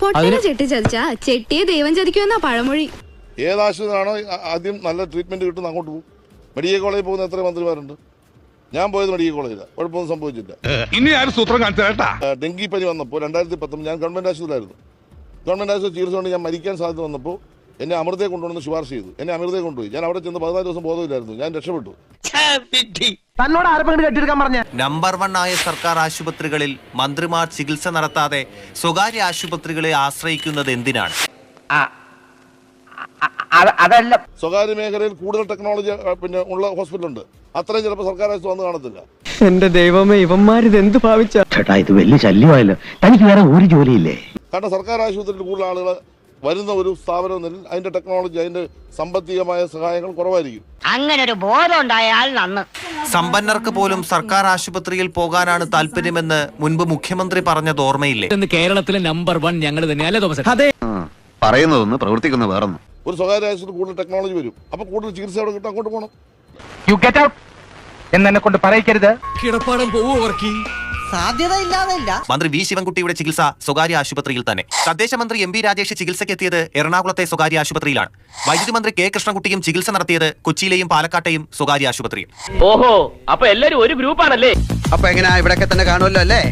പൊട്ടനെ ചെട്ടി ചതിച്ചാ ചെട്ടിയെ ദൈവം ചതിക്കുമെന്നാ പഴമൊഴി. ഏത് ആശുപത്രിയാണോ ആദ്യം നല്ല ട്രീറ്റ്മെന്റ് കിട്ടുന്ന അങ്ങോട്ട് പോകും. മെഡിക്കൽ കോളേജിൽ പോകുന്ന എത്ര മന്ത്രിമാരുണ്ട്? ഞാൻ പോയത് മെഡിക്കൽ കോളേജിലാണ് കുഴപ്പമൊന്നും സംഭവിച്ചില്ല. ഇനി ആരും സൂത്രം കാണിച്ചാട്ടാ ഡെങ്കി പനി വന്നപ്പോൾ രണ്ടായിരത്തി പത്തൊമ്പത് ഞാൻ ഗവൺമെന്റ് ആശുപത്രിയിലായിരുന്നു. ഗവൺമെന്റ് ആശുപത്രി ചികിത്സ കൊണ്ട് ഞാൻ മരിക്കാൻ സാധ്യത വന്നപ്പോൾ എന്നെ അമൃതയെ കൊണ്ടുവന്ന് ശുപാർശ ചെയ്തു. എന്നെ അമൃതയെ കൊണ്ടുപോയി. ഞാൻ അവിടെ ചെന്ന് പതിനാല് ദിവസം ബോധമില്ലായിരുന്നു. ഞാൻ രക്ഷപ്പെട്ടു. തന്നോട് ആരെങ്കിലും കെട്ടിയെടുക്കാൻ പറഞ്ഞ? നമ്പർ വൺ ആയ സർക്കാർ ആശുപത്രികളിൽ മന്ത്രിമാർ ചികിത്സ നടത്താതെ സ്വകാര്യ ആശുപത്രികളെ ആശ്രയിക്കുന്നത് എന്തിനാണ്? അതല്ല. സ്വകാര്യ മേഖലയിൽ കൂടുതൽ ടെക്നോളജി പിന്നെ ഉള്ള ഹോസ്പിറ്റലുണ്ട് അത്രയും ചിലപ്പോൾ സർക്കാർ ആശുപത്രി വന്ന് കാണത്തില്ല. എന്റെ ദൈവമേ ഇവന്മാരിത് എന്ത് ഭാവിച്ചാ? ചേട്ടാ ഇത് വലിയ ശല്യമായല്ലോ. തനിക്ക് വേറെ ഒരു ജോലിയില്ലേ? കാരണം സർക്കാർ ആശുപത്രിയിൽ കൂടുതൽ ആളുകൾ വരുന്ന ഒരു സ്ഥാപനം എന്നതിൽ അതിന്റെ ടെക്നോളജി അതിന്റെ സാമ്പത്തികമായ സഹായങ്ങൾ കുറവായിരിക്കും. അങ്ങനെ ഒരു ബോധം ഉണ്ടായാൽ നന്ന്. സമ്പന്നർക്ക് പോലും സർക്കാർ ആശുപത്രിയിൽ പോകാനാണ് താല്പര്യമെന്ന് മുൻപ് മുഖ്യമന്ത്രി പറഞ്ഞത് ഓർമ്മയില്ലേ? കേരളത്തിലെ നമ്പർ വൺ ഞങ്ങൾ തന്നെയല്ലേ തോമസ് അതെ. പറയുന്നതൊന്ന് പ്രവർത്തിക്കുന്ന വേറൊന്നും. ഒരു സ്വകാര്യ ആശുപത്രി കൂടുതൽ ടെക്നോളജി വരും. അപ്പൊ കൂടുതൽ ചികിത്സ അവിടെ കിട്ടും അങ്ങോട്ട് പോകണം യു ഗെറ്റ് ഔട്ട് എന്നെ കൊണ്ട് പറയിക്കരുത്. കിടപ്പാടം പോവോ വർക്കി മന്ത്രി വി ശിവൻകുട്ടിയുടെ ചികിത്സ സ്വകാര്യ ആശുപത്രിയിൽ തന്നെ. തദ്ദേശ മന്ത്രി എം പി രാജേഷ് ചികിത്സയ്ക്കെത്തിയത് എറണാകുളത്തെ സ്വകാര്യ ആശുപത്രിയിലാണ്. വൈദ്യുതി മന്ത്രി കെ കൃഷ്ണകുട്ടിയും ചികിത്സ നടത്തിയത് കൊച്ചിയിലെയും പാലക്കാട്ടെയും സ്വകാര്യ ആശുപത്രിയിൽ. ഓഹോ അപ്പൊ എല്ലാരും ഒരു ഗ്രൂപ്പാണല്ലേ? അപ്പൊ എങ്ങനെയാ ഇവിടൊക്കെ തന്നെ കാണുമല്ലോ അല്ലേ?